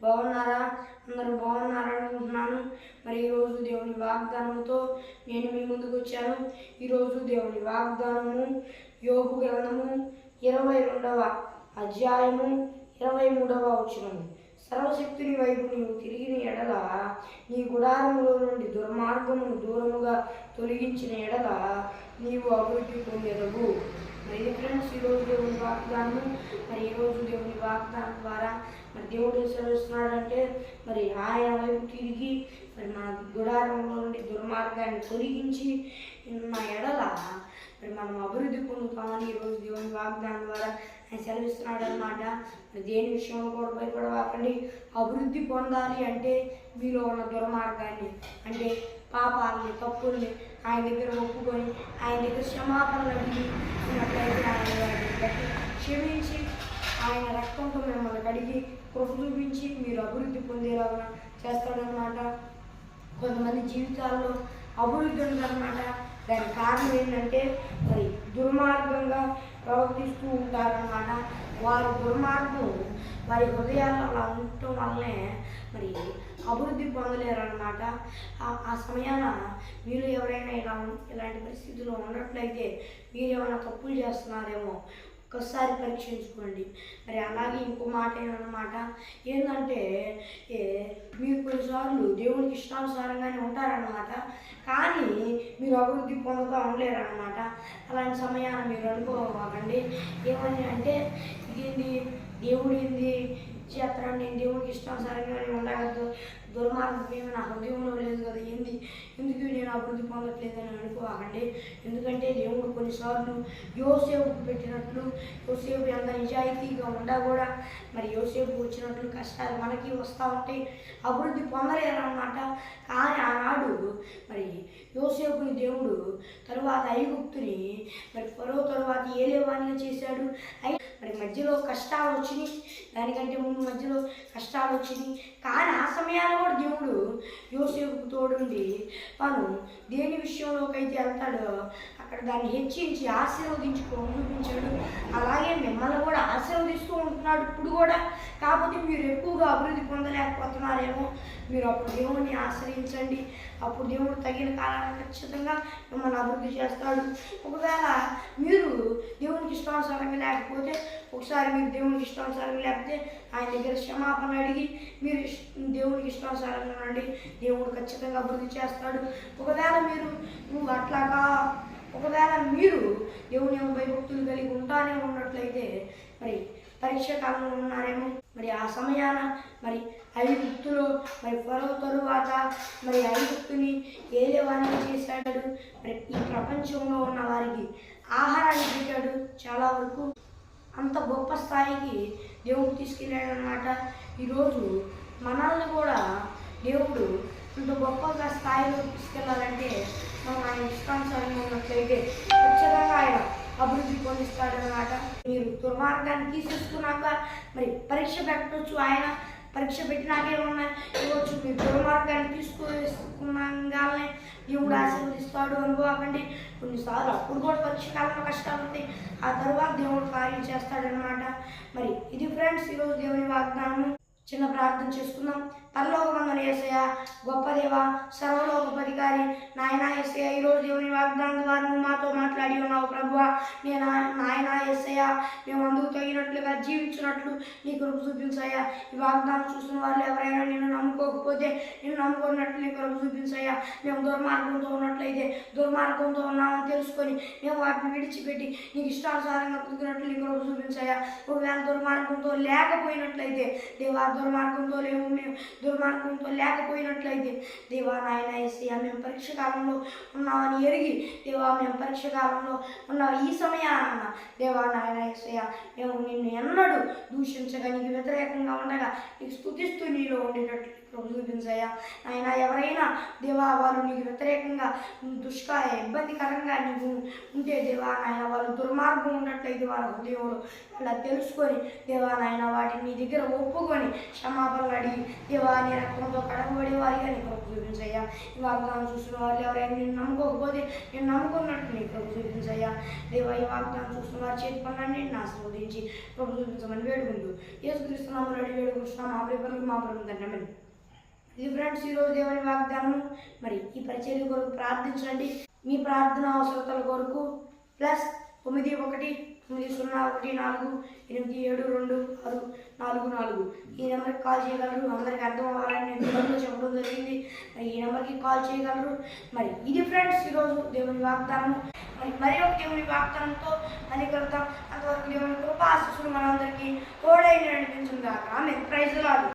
బాగున్నారా? అందరూ బాగున్నారా అనుకుంటున్నాను. మరి ఈరోజు దేవుని వాగ్దానంతో నేను మీ ముందుకు వచ్చాను. ఈరోజు దేవుని వాగ్దానము యోగు గ్రంథము ఇరవై రెండవ అధ్యాయము ఇరవై మూడవ వచనము సర్వశక్తుని వైపు నీవు తిరిగిన ఎడల నీ గుడారములో నుండి దుర్మార్గమును దూరముగా తొలగించిన ఎడల నీవు అభివృద్ధి పొందేదవు మరి ఫ్రెండ్స్ ఈరోజు దేవుని వాగ్దానము మరి ఈరోజు దేవుని వాగ్దానం ద్వారా దేవుడు సెలవిస్తున్నాడంటే మరి ఆయన వైపు తిరిగి మరి మన గుడారంలో నుండి దుర్మార్గాన్ని తొలగించి మా ఎడల మరి మనం అభివృద్ధి పొందుతామని ఈరోజు దేవుని వాగ్దానం ద్వారా ఆయన సెలవిస్తున్నాడు అనమాట మరి దేని విషయంలో కూడా భయపడవాకండి. అభివృద్ధి పొందాలి అంటే మీలో ఉన్న దుర్మార్గాన్ని అంటే పాపాలని తప్పుల్ని ఆయన దగ్గర ఒప్పుకొని ఆయన దగ్గర క్షమాపణలు అడిగి ఆయన క్షమించి ఆయన రక్తంతో మిమ్మల్ని కడిగి కృప చూపించి మీరు అభివృద్ధి పొందేలాగా చేస్తాడనమాట కొంతమంది జీవితాల్లో అభివృద్ధి ఉందన్నమాట దానికి కారణం ఏంటంటే మరి దుర్మార్గంగా ప్రవర్తిస్తూ ఉంటారనమాట వారి దుర్మార్గం వారి హృదయాల్లో అలా ఉండటం వల్లనే మరి అభివృద్ధి పొందలేరన్నమాట. ఆ- ఆ సమయాన మీరు ఎవరైనా ఇలా ఇలాంటి పరిస్థితుల్లో ఉన్నట్లయితే మీరు ఏమైనా తప్పులు చేస్తున్నారేమో ఒక్కసారి పరీక్షించుకోండి. మరి అలాగే ఇంకో మాట ఏమన్నమాట ఏంటంటే ఏ మీరు కొన్నిసార్లు దేవునికి ఇష్టానుసారంగానే ఉంటారన్నమాట. కానీ మీరు అభివృద్ధి పొందుతూ ఉండలేరన్నమాట. అలాంటి సమయాన్ని మీరు అనుకోవాలండి ఏమని అంటే ఇదేంది? దేవుడు ఏంది? చేస్తాను నేను దేవుడికి ఇష్టానుసారంగానే ఉండగలదు. దుర్మార్గం ఏమి నా హృదయంలో లేదు కదా? ఏంది? ఎందుకు నేను అభివృద్ధి పొందట్లేదని అనుకోవాలండి? ఎందుకంటే దేవుడు కొన్నిసార్లు యోసేపుకు పెట్టినట్లు యోసేపు ఎంత నిజాయితీగా ఉండా కూడా మరి యోసేపు వచ్చినట్లు కష్టాలు మనకి వస్తూ ఉంటాయి అభివృద్ధి పొందలేరన్నమాట. కానీ ఆనాడు మరి యోసేపుని దేవుడు తరువాత ఐగుప్తుని మరి ఫరో తరువాత ఏలేవాణిగా చేశాడు. అయి మరి మధ్యలో కష్టాలు వచ్చినాయి. దానికంటే ముందు మధ్యలో కష్టాలు వచ్చినాయి కానీ ఆ సమయాల్లో కూడా దేవుడు యోసేపుకు తోడుండి తను దేని విషయంలోకైతే వెళ్తాడో అక్కడ దాన్ని హెచ్చించి ఆశీర్వదించుకో చూపించాడు. అలాగే మిమ్మల్ని కూడా ఆశీర్వదిస్తూ ఉంటున్నాడు. ఇప్పుడు కూడా కాకపోతే మీరు ఎక్కువగా అభివృద్ధి పొందలేకపోతున్నారేమో. మీరు అప్పుడు దేవుడిని ఆశ్రయించండి. అప్పుడు దేవుడు తగిన కాలాన్ని ఖచ్చితంగా మిమ్మల్ని అభివృద్ధి చేస్తాడు. ఒకవేళ మీరు దేవునికి ఇష్టానుసారంగా లేకపోతే ఒకసారి మీరు దేవునికి ఇష్టానుసారం లేకపోతే ఆయన దగ్గర క్షమాపణ అడిగి మీరు దేవునికి ఇష్టానుసారంగా ఉండండి. దేవుడు ఖచ్చితంగా అభివృద్ధి చేస్తాడు. ఒకవేళ మీరు నువ్వు అట్లాగా ఒకవేళ మీరు దేవుని భయభక్తులు కలిగి ఉంటానే ఉన్నట్లయితే మరి పరీక్ష కాలంలో ఉన్నారేమో మరి ఆ సమయాన మరి ఐగుప్తులో మరి పొరవ తరువాత మరి ఐగుప్తుని ఏదేవాణి చేశాడు? మరి ఈ ప్రపంచంలో ఉన్న వారికి ఆహారాన్ని పెట్టాడు చాలా వరకు. అంత గొప్ప స్థాయికి దేవుడు తీసుకెళ్ళాడు అనమాట ఈరోజు మనల్ని కూడా దేవుడు అంత గొప్పగా స్థాయిలో తీసుకెళ్ళాలంటే మనం ఆయన ఇష్టానుసారంగా ఉన్నట్లయితే ఖచ్చితంగా ఆయన అభివృద్ధి పొందిస్తాడనమాట మీరు దుర్మార్గాన్ని తీసేసుకున్నాక మరి పరీక్ష పెట్టవచ్చు ఆయన. పరీక్ష పెట్టినాకే ఉన్నా ఇవ్వచ్చు? మీరు దుర్మార్గాన్ని తీసుకున్నాగానే దేవుడు ఆశీర్వదిస్తాడు అనుకోకండి కొన్నిసార్లు అప్పుడు కూడా పరీక్ష కాలంలో కష్టాలు ఉంటాయి. ఆ తర్వాత దేవుడు కార్యం చేస్తాడనమాట మరి ఇది ఫ్రెండ్స్ ఈరోజు దేవుని వాగ్దానము చిన్న ప్రార్థన చేసుకుందాం. పరలోకమందున ఏసయ గొప్ప దేవ సర్వలోకపధికారి. నాయన ఏసయ ఈరోజు దేవుని వాగ్దానం ద్వారా నువ్వు మాతో మాట్లాడి ఉన్నావు ప్రభువ. నేను నాయన ఏసయ మేము అందుకు తగినట్లుగా జీవించినట్లు నీ కృప చూపించాయా ఈ వాగ్దానం చూసిన వాళ్ళు ఎవరైనా నేను నమ్ముకోకపోతే నేను నమ్ముకున్నట్లు నీ కృప చూపించాయా మేము దుర్మార్గంతో ఉన్నట్లయితే దుర్మార్గంతో ఉన్నామని తెలుసుకొని మేము వాటిని విడిచిపెట్టి నీకు ఇష్టానుసారంగా బతికినట్లు నీ కృప చూపించాయా ఒకవేళ దుర్మార్గంతో లేకపోయినట్లయితే దేవా దుర్మార్గంతో లేవు మేము దుర్మార్గంతో లేకపోయినట్లయితే దేవా నాయన ఏసయ్యా మేము పరీక్ష కాలంలో ఉన్నామని ఎరిగి దేవా మేము పరీక్ష కాలంలో ఉన్న ఈ సమయాన దేవా నాయన ఏసయ్యా మేము నిన్ను ఎన్నడూ దూషించగా నీకు వ్యతిరేకంగా ఉండగా నీకు స్థుతిస్తూ నీలో ఉండేటట్లు చూపించయ్యా. ఆయన ఎవరైనా దేవా వారు నీకు వ్యతిరేకంగా దుష్క ఇబ్బందికరంగా నీకు ఉంటే దేవా నాయన వాళ్ళు దుర్మార్గం ఉన్నట్లయితే వాళ్ళ హృదయంలో అలా తెలుసుకొని దేవా నాయన వాటిని నీ దగ్గర ఒప్పుకొని క్షమాపణలు అడిగి దేవా నీ రక్తంతో కడగబడి వారిగా నీ ప్రభు చూపించయ్యా. ఈ వాగ్దానం చూసిన వాళ్ళు ఎవరైనా నేను నమ్ముకోకపోతే నేను నమ్ముకున్నట్టు నీ ప్రభు చూపించయ్యా. దేవా ఈ వాగ్దానం చూస్తున్న వారి చేతి పనులన్నీ నా ఆస్వాదించి ప్రభు చూపించమని వేడుకుంటూ ఏసుక్రీస్తున్నాము రెడీ వేడుకుంటున్నాం మా ప్రేపర్లు మా ప్రభు దండమని ఇది ఫ్రెండ్స్ ఈరోజు దేవుని వాగ్దానం మరి ఈ పరిచర్య కొరకు ప్రార్థించండి. మీ ప్రార్థన అవసరతల కొరకు ప్లస్ తొమ్మిది ఒకటి తొమ్మిది సున్నా ఒకటి నాలుగు ఎనిమిది ఏడు రెండు ఆరు నాలుగు నాలుగు. ఈ నెంబర్కి కాల్ చేయగలరు. అందరికి అర్థం అవ్వాలని నేను తెలుగులో చెప్పడం జరిగింది. మరి ఈ నెంబర్కి కాల్ చేయగలరు. మరి ఇది ఫ్రెండ్స్ ఈరోజు దేవుని వాగ్దానము. మరి మరి ఒక దేవుని వాగ్దానంతో మళ్ళీ కలుగుతాం అంతవరకు దేవుని కృప ఆశీస్సులు మనందరికీ తోడైన కాక ఆమె ప్రైజ్ రాదు